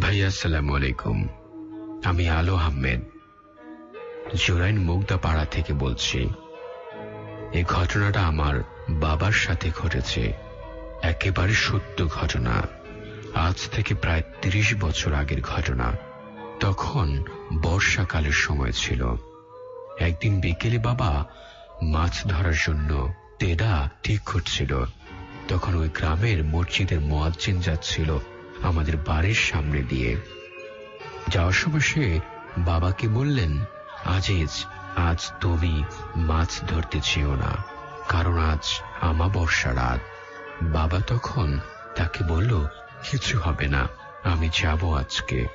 ভাই আসসালাম আলাইকুম আমি আলো আহমেদ। জোরাইন মুগদা পাড়া থেকে বলছি এই ঘটনাটা আমার বাবার সাথে ঘটেছে। একেবারে সত্য ঘটনা। আজ থেকে প্রায় তিরিশ বছর আগের ঘটনা। তখন বর্ষাকালের সময় ছিল। একদিন বিকেলে বাবা মাছ ধরার জন্য তেডা ঠিক করছিল। তখন ওই গ্রামের মসজিদের মোয়াজ্জিন যাচ্ছিল। আমাদের বাড়ির সামনে দিয়ে। যাওয়ার সময় সে বাবাকে বললেন, আজিজ, আজ তুমি মাছ ধরতে চেও না, কারণ আজ আমাবস্যা রাত। বাবা তখন তাকে বলল, কিছু হবে না, আমি যাব আজকে।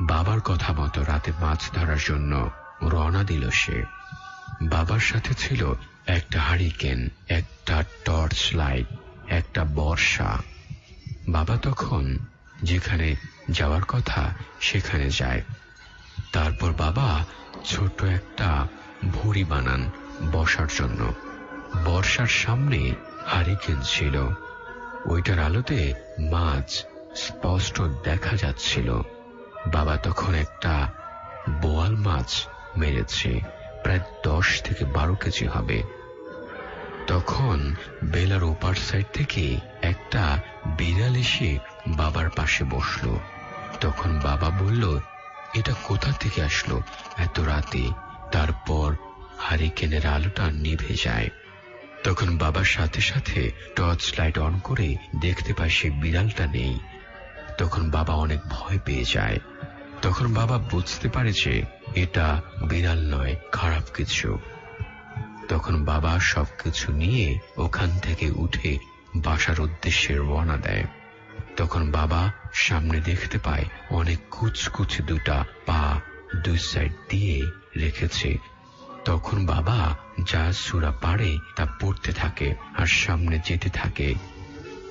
বাবার কথা মতো রাতে মাছ ধরার জন্য রওনা দিল সে। বাবার সাথে ছিল একটা হারিকেন, একটা টর্চ লাইট, একটা বর্ষা। বাবা তখন যেখানে যাওয়ার কথা সেখানে যায়। তারপর বাবা ছোট একটা ভুড়ি বানান বসার জন্য। বর্ষার সামনে হারিকেন ছিল। ওইটার আলোতে মাছ স্পষ্ট দেখা যাচ্ছিল। বাবা তখন একটা বোয়াল মাছ মেরেছে, প্রায় দশ থেকে বারো কেজি হবে। তখন বেলার ওপার সাইড থেকে একটা বিড়াল এসে বাবার পাশে বসল। তখন বাবা বলল, এটা কোথা থেকে আসলো? এত রাতে। তারপর হারিকেনের আলোটা নিভে যায়। তখন বাবার সাথে সাথে টর্চ লাইট অন করে দেখতে পায় সে বিড়ালটা নেই। তখন বাবা অনেক ভয় পেয়ে যায়। তখন বাবা বুঝতে পারে যে এটা বিড়াল নয়, খারাপ কিছু। তখন বাবা সবকিছু নিয়ে ওখান থেকে উঠে বাসার উদ্দেশ্যে রওনা দেয়। তখন বাবা সামনে দেখতে পায় অনেক কুচকুচে দুটা পা দুই সাইড দিয়ে রেখেছে। তখন বাবা যা সুরা পারে তা পড়তে থাকে আর সামনে যেতে থাকে।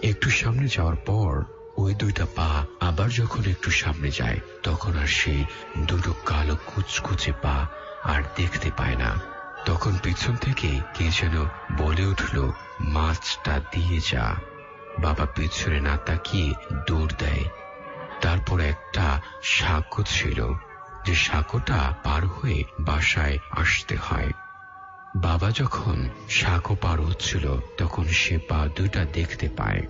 একটু সামনে যাওয়ার পর ওই দুইটা পা আবার যখন একটু সামনে যায়, তখন আর সেই দুটো কালো কুচকুচে পা আর দেখতে পায় না। তখন পিছন থেকে কে যেন বলে উঠল মাছটা দিয়ে যা। বাবা পিছনে না তাকিয়ে দৌড় দেয়। তারপর একটা সাঁকো ছিল, যে সাঁকোটা পার হয়ে বাসায় আসতে হয়। বাবা যখন সাঁকো পার হচ্ছিল, তখন সে পা দুইটা দেখতে পায়।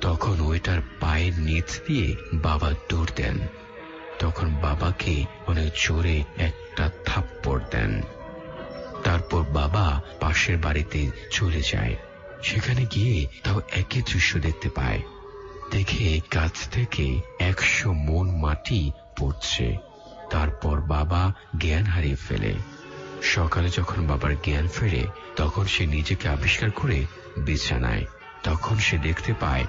তখন ওইটার পায়ের নিচ দিয়ে বাবা দৌড় দেন। তখন বাবাকে অনেক জোরে একটা থাপ্পড় দেন। তারপর বাবা পাশের বাড়িতে চলে যায়। সেখানে গিয়ে তাও একই দৃশ্য দেখতে পায়। দেখে গাছ থেকে একশো মন মাটি পড়ছে। তারপর বাবা জ্ঞান হারিয়ে ফেলে। সকালে যখন বাবার জ্ঞান ফেরে, তখন সে নিজেকে আবিষ্কার করে বিছানায়। তখন সে দেখতে পায়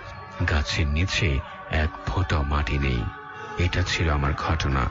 গাছের নিচে এক ফোঁটা মাটি নেই। এটা ছিল আমার ঘটনা।